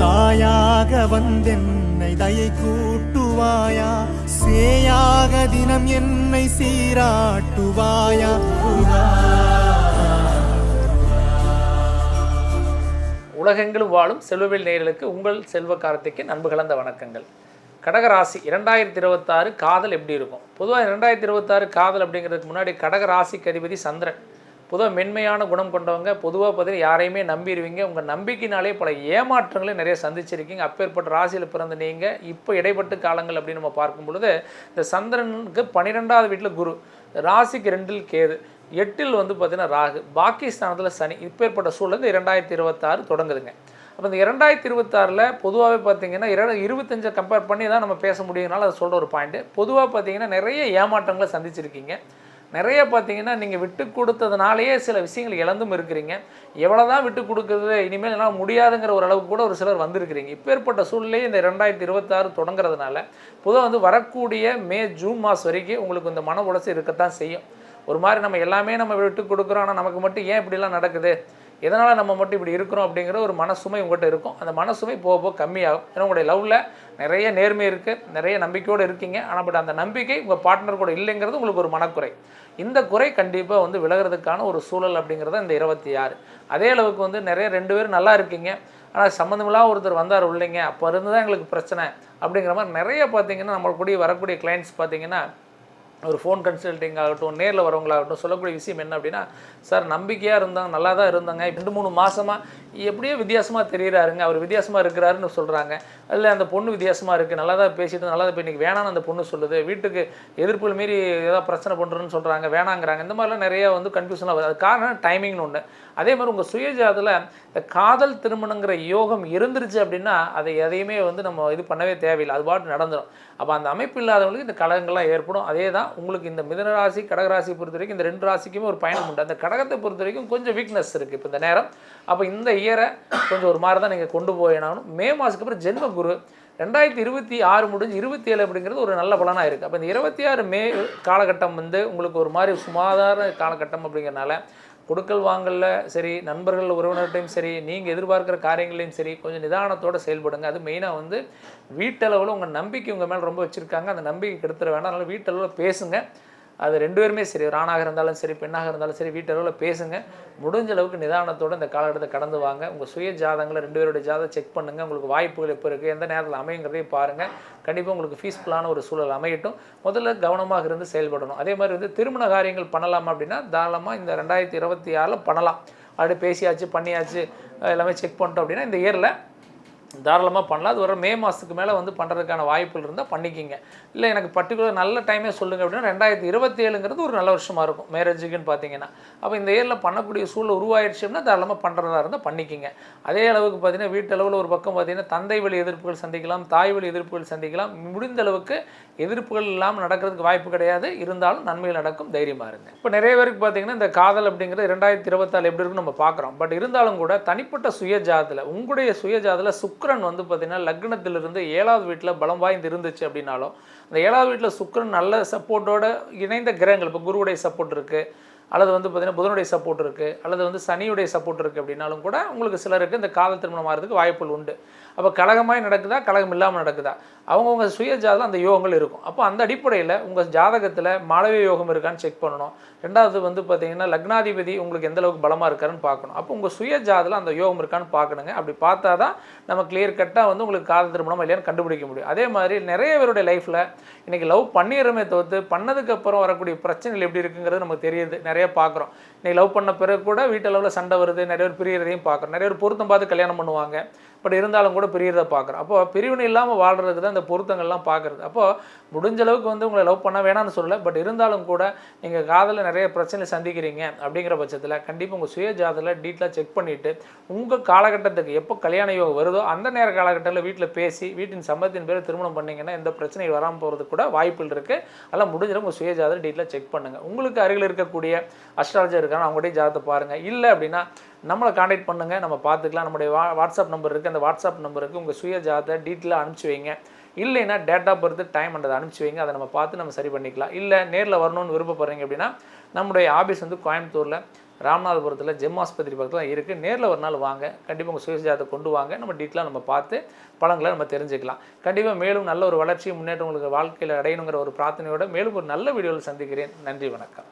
தாயாக வந்தென்னை தயை கூட்டுவாயா? சேயாக தினம் என்னை சீராட்டுவாயா? உலகெங்கிலும் வாழும் செல்வவில் நேர்களுக்கு உங்கள் செல்வ கார்த்திக்கு நன்பு கலந்த வணக்கங்கள். கடகராசி இரண்டாயிரத்தி இருபத்தாறு காதல் எப்படி இருக்கும்? பொதுவாக இரண்டாயிரத்தி இருபத்தாறு காதல் அப்படிங்கிறதுக்கு முன்னாடி கடகராசிக்கு அதிபதி சந்திரன். பொதுவாக மென்மையான குணம் கொண்டவங்க பொதுவாக பார்த்தீங்கன்னா யாரையுமே நம்பிடுவீங்க உங்கள் நம்பிக்கைனாலே பல ஏமாற்றங்களை நிறைய சந்திச்சிருக்கீங்க. அப்பேற்பட்ட ராசியில் பிறந்த நீங்கள் இப்போ இடைப்பட்ட காலங்கள் அப்படின்னு நம்ம பார்க்கும் பொழுது இந்த சந்திரனுக்கு பன்னிரெண்டாவது வீட்டில் குரு. ராசிக்கு ரெண்டில் கேது. எட்டில் வந்து பார்த்தீங்கன்னா ராகு. பாகிஸ்தானத்தில் சனி. இப்பேற்பட்ட சூழல் இந்த இரண்டாயிரத்தி இருபத்தாறு தொடங்குதுங்க. அப்போ இந்த இரண்டாயிரத்தி இருபத்தாறில் பொதுவாகவே பார்த்தீங்கன்னா இர இருபத்தஞ்சை கம்பேர் பண்ணி தான் நம்ம பேச முடியுங்கனால அதை சொல்கிற ஒரு பாயிண்ட்டு பொதுவாக பார்த்தீங்கன்னா நிறைய ஏமாற்றங்களை சந்திச்சிருக்கீங்க. நிறைய பார்த்தீங்கன்னா நீங்கள் விட்டு கொடுத்ததுனாலேயே சில விஷயங்கள் இழந்தும் இருக்கிறீங்க. எவ்வளோ தான் விட்டு கொடுக்குறது இனிமேல் என்னால் முடியாதுங்கிற ஒரு அளவுக்கு கூட ஒரு சிலர் வந்திருக்கிறீங்க. இப்பேற்பட்ட சூழ்நிலையே இந்த ரெண்டாயிரத்தி இருபத்தாறு தொடங்குறதுனால பொதுவாக வந்து வரக்கூடிய மே ஜூன் மாதம் வரைக்கும் உங்களுக்கு இந்த மன உடச்சி இருக்கத்தான் செய்யும். ஒரு மாதிரி நம்ம எல்லாமே நம்ம விட்டு கொடுக்குறோம் ஆனால் நமக்கு மட்டும் ஏன் இப்படிலாம் நடக்குது? எதனால் நம்ம மட்டும் இப்படி இருக்கிறோம் அப்படிங்கிற ஒரு மனசுமை உங்கள்கிட்ட இருக்கும். அந்த மனசுமை போக போக கம்மியாகும். ஏன்னா உங்களுடைய லவ்வில் நிறைய நேர்மை இருக்குது நிறைய நம்பிக்கையோடு இருக்கீங்க. ஆனால் பட் அந்த நம்பிக்கை உங்கள் பார்ட்னர் கூட இல்லைங்கிறது உங்களுக்கு ஒரு மனக்குறை. இந்த குறை கண்டிப்பாக வந்து விலகிறதுக்கான ஒரு சூழல் அப்படிங்கிறத இந்த இருபத்தி ஆறு. அதே அளவுக்கு வந்து நிறைய ரெண்டு பேரும் நல்லா இருக்கீங்க. ஆனால் சம்மந்தமில்லாத ஒருத்தர் வந்தார் இல்லைங்க அப்போ இருந்து தான் எங்களுக்கு பிரச்சனை அப்படிங்கிற மாதிரி நிறைய பார்த்தீங்கன்னா நம்மளுடைய வரக்கூடிய கிளைண்ட்ஸ் பார்த்தீங்கன்னா ஒரு ஃபோன் கன்சல்டிங் ஆகட்டும் நேரில் வரவங்களாகட்டும் சொல்லக்கூடிய விஷயம் என்ன அப்படின்னா சார் நம்பிக்கையாக இருந்தாங்க நல்லா தான் இருந்தாங்க. ரெண்டு மூணு மாதமாக எப்படியோ வித்தியாசமாக தெரிகிறாருங்க அவர் வித்தியாசமாக இருக்கிறாருன்னு சொல்கிறாங்க அதில் அந்த பொண்ணு வித்தியாசமாக இருக்குது நல்லா தான் பேசிட்டு நல்லா தான் இப்போ இன்றைக்கி வேணாம்னு அந்த பொண்ணு சொல்லுது. வீட்டுக்கு எதிர்ப்புகள் மீறி ஏதாவது பிரச்சனை பண்ணுறேன்னு சொல்கிறாங்க வேணாங்கிறாங்க. இந்த மாதிரிலாம் நிறைய வந்து கன்ஃபியூஷனாக வருது அது காரணம் டைமிங்னு ஒன்று அதே மாதிரி உங்கள் சுயஜாதில் இந்த காதல் திருமணங்கிற யோகம் இருந்துருச்சு அப்படின்னா அதை எதையுமே வந்து நம்ம இது பண்ணவே தேவையில்லை. அது பாட்டு நடந்துடும் அப்போ அந்த அமைப்பு இல்லாதவங்களுக்கு இந்த கலகங்கள்லாம் ஏற்படும். அதே தான் உங்களுக்கு இந்த மிதன ராசி கடகராசி பொறுத்த வரைக்கும் இந்த ரெண்டு ராசிக்குமே ஒரு பயணம் உண்டு. அந்த கடகத்தை பொறுத்த வரைக்கும் கொஞ்சம் வீக்னஸ் இருக்குது இப்போ இந்த நேரம். அப்போ இந்த இயரை கொஞ்சம் ஒரு மாதிரி தான் நீங்கள் கொண்டு போயினாலும் மே மாதத்துக்கு அப்புறம் ஜென்ம குரு ரெண்டாயிரத்தி இருபத்தி ஆறு முடிஞ்சு இருபத்தி ஏழு அப்படிங்கிறது ஒரு நல்ல பலனாக இருக்குது அப்போ இந்த இருபத்தி ஆறு மே காலகட்டம் வந்து உங்களுக்கு ஒரு மாதிரி சுமாதார காலகட்டம் அப்படிங்கிறனால கொடுக்கல் வாங்கல சரி நண்பர்கள் உறவினர்கிட்டையும் சரி நீங்கள் எதிர்பார்க்குற காரியங்களையும் சரி கொஞ்சம் நிதானத்தோடு செயல்படுங்க. அது மெயினாக வந்து வீட்டளவில் உங்கள் நம்பிக்கை உங்கள் மேலே ரொம்ப வச்சுருக்காங்க. அந்த நம்பிக்கை கெடுத்துட வேண்டாம் அதனால் வீட்டளவில் பேசுங்க. அது ரெண்டு பேருமே சரி ஒரு ஆணாக இருந்தாலும் சரி பெண்ணாக இருந்தாலும் சரி வீட்டளவில் பேசுங்க. முடிஞ்ச அளவுக்கு நிதானத்தோடு இந்த காலகட்டத்தை கடந்து வாங்க. உங்கள் சுய ஜாதங்களை ரெண்டு பேருடைய ஜாதகம் செக் பண்ணுங்கள் உங்களுக்கு வாய்ப்புகள் எப்போ இருக்குது எந்த நேரத்தில் அமையுங்கிறதையும் பாருங்கள் கண்டிப்பாக உங்களுக்கு ஃபீஸ்ஃபுல்லான ஒரு சூழல் அமையட்டும். முதல்ல கவனமாக இருந்து செயல்படணும். அதே மாதிரி வந்து திருமண காரியங்கள் பண்ணலாம் அப்படின்னா தாராளமாக இந்த ரெண்டாயிரத்தி இருபத்தி ஆறில் பண்ணலாம். அப்படி பேசியாச்சு பண்ணியாச்சு எல்லாமே செக் பண்ணிட்டோம் அப்படின்னா இந்த இயரில் தாராளமாக பண்ணலாம். அது ஒரு மே மாதத்துக்கு மேலே வந்து பண்ணுறதுக்கான வாய்ப்புகள் இருந்தால் பண்ணிக்கிங்க. இல்லை எனக்கு பர்டிகுலர் நல்ல டைமே சொல்லுங்கள் அப்படின்னா ரெண்டாயிரத்தி இருபத்தி ஏழுங்கிறது ஒரு நல்ல வருஷமாக இருக்கும். மேரேஜுக்குன்னு பார்த்தீங்கன்னா அப்போ இந்த இயரில் பண்ணக்கூடிய சூழல் உருவாயிடுச்சு அப்படின்னா தாராளமாக பண்ணுறதா இருந்தால் பண்ணிக்கிங்க. அதே அளவுக்கு பார்த்தீங்கன்னா வீட்டளவில் ஒரு பக்கம் பார்த்தீங்கன்னா தந்தை வழி எதிர்ப்புகள் சந்திக்கலாம் தாய் வழி எதிர்ப்புகள் சந்திக்கலாம். முடிந்த அளவுக்கு எதிர்ப்புகள் இல்லாமல் நடக்கிறதுக்கு வாய்ப்பு கிடையாது. இருந்தாலும் நன்மைகள் நடக்கும். தைரியமாக இருங்க. இப்போ நிறைய பேருக்கு பார்த்தீங்கன்னா இந்த காதல் அப்படிங்கிறது ரெண்டாயிரத்தி இருபத்தாலு எப்படி இருக்குன்னு நம்ம பார்க்குறோம் பட் இருந்தாலும் கூட தனிப்பட்ட சுயஜாதத்தில் உங்களுடைய சுயஜாதத்தில் சுக்கிரன் வந்து பார்த்தீங்கன்னா லக்னத்திலிருந்து ஏழாவது வீட்டில் பலம் வாய்ந்து இருந்துச்சு அப்படின்னாலும் அந்த ஏழாவது வீட்டில் சுக்கரன் நல்ல சப்போர்ட்டோட இணைந்த கிரகங்கள் இப்போ குருவுடைய சப்போர்ட் இருக்குது அல்லது வந்து பார்த்திங்கன்னா புதனுடைய சப்போர்ட் இருக்குது அல்லது வந்து சனியுடைய சப்போர்ட் இருக்குது அப்படின்னாலும் கூட உங்களுக்கு சிலருக்கு இந்த காதல் திருமணம் ஆகிறதுக்கு வாய்ப்புகள் உண்டு. அப்போ கழகமாய் நடக்குதா கழகம் இல்லாமல் நடக்குதா? அவங்கவுங்க சுய ஜாதகம் அந்த யோகங்கள் இருக்கும். அப்போ அந்த அடிப்படையில் உங்கள் ஜாதகத்தில் மாளவிய யோகம் இருக்கான்னு செக் பண்ணணும். ரெண்டாவது வந்து பார்த்தீங்கன்னா லக்னாதிபதி உங்களுக்கு எந்த அளவுக்கு பலமாக இருக்காருன்னு பார்க்கணும். அப்போ உங்கள் சுய ஜாதத்தில் அந்த யோகம் இருக்கான்னு பார்க்கணுங்க. அப்படி பார்த்தா தான் நம்ம கிளியர் கட்டாக வந்து உங்களுக்கு காதல் திருமணம் இல்லையான்னு கண்டுபிடிக்க முடியும். அதே மாதிரி நிறைய பேருடைய லைஃப்பில் இன்றைக்கி லவ் பண்ணிடுறமே தவிர்த்து பண்ணதுக்கப்புறம் வரக்கூடிய பிரச்சனைகள் எப்படி இருக்குங்கிறது நமக்கு தெரியுது. நிறைய பார்க்குறோம் இன்றைக்கி லவ் பண்ண பிறகு கூட வீட்டளவில் சண்டை வருது நிறைய பேர் பிரியறதையும் பார்க்குறோம் நிறைய பேர் பொருத்தம் பார்த்து கல்யாணம் பண்ணுவாங்க. பட் இருந்தாலும் கூட பிரியறதை பார்க்குறோம். அப்போ பிரிவினை இல்லாமல் வாழ்கிறதுக்கு தான் இந்த பொருத்தங்கள்லாம் பார்க்குறது. அப்போது முடிஞ்ச அளவுக்கு வந்து உங்களை லவ் பண்ண வேணாம்னு சொல்லலை. பட் இருந்தாலும் கூட நீங்கள் காதலில் நிறைய பிரச்சனை சந்திக்கிறீங்க அப்படிங்கிற பட்சத்தில் கண்டிப்பாக உங்கள் சுய ஜாதத்தில் டீட்டெயிலாக செக் பண்ணிவிட்டு உங்கள் காலகட்டத்துக்கு எப்போ கல்யாண யோகம் வருதோ அந்த நேர காலகட்டத்தில் வீட்டில் பேசி வீட்டின் சம்பளத்தின் பேர் திருமணம் பண்ணிங்கன்னா எந்த பிரச்சனையும் வராமல் போகிறதுக்கு கூட வாய்ப்புகள் இருக்குது அதெல்லாம் முடிஞ்ச உங்கள் சுய ஜாதகம் டீட்டெயிலாக செக் பண்ணுங்கள் உங்களுக்கு அருகில் இருக்கக்கூடிய அஸ்ட்ராலஜர் இருக்காங்க அவங்கள்ட்ட ஜாதகத்தை பாருங்கள் இல்லை அப்படின்னா நம்மளை காண்டாக்ட் பண்ணுங்கள் நம்ம பார்த்துக்கலாம். நம்முடைய வா வாட்ஸ்அப் நம்பர் இருக்குது அந்த வாட்ஸ்அப் நம்பருக்கு உங்கள் சுய ஜாதத்தை டீட்டெயிலாக அனுப்பிச்சி வைங்க. இல்லைன்னா டேட் ஆஃப் பர்த் டைம் அதை அனுப்பிச்சி வைங்க. அதை நம்ம பார்த்து நம்ம சரி பண்ணிக்கலாம். இல்லை நேரில் வரணும்னு விருப்பப்படுறீங்க அப்படின்னா நம்முடைய ஆஃபீஸ் வந்து கோயம்புத்தூரில் ராமநாதபுரத்தில் ஜெம் ஆஸ்பத்திரி பக்கத்தில் இருக்குது நேரில் ஒரு நாள் வாங்க. கண்டிப்பாக உங்கள் சுயஜாதத்தை கொண்டு வாங்க. நம்ம டீட்டெயிலாக நம்ம பார்த்து பழங்களை நம்ம தெரிஞ்சுக்கலாம். கண்டிப்பாக மேலும் நல்ல ஒரு வளர்ச்சி முன்னேற்றம் உங்களுக்கு வாழ்க்கையில் அடையணுங்கிற ஒரு பிரார்த்தனையோட மேலும் ஒரு நல்ல வீடியோவில் சந்திக்கிறேன். நன்றி வணக்கம்.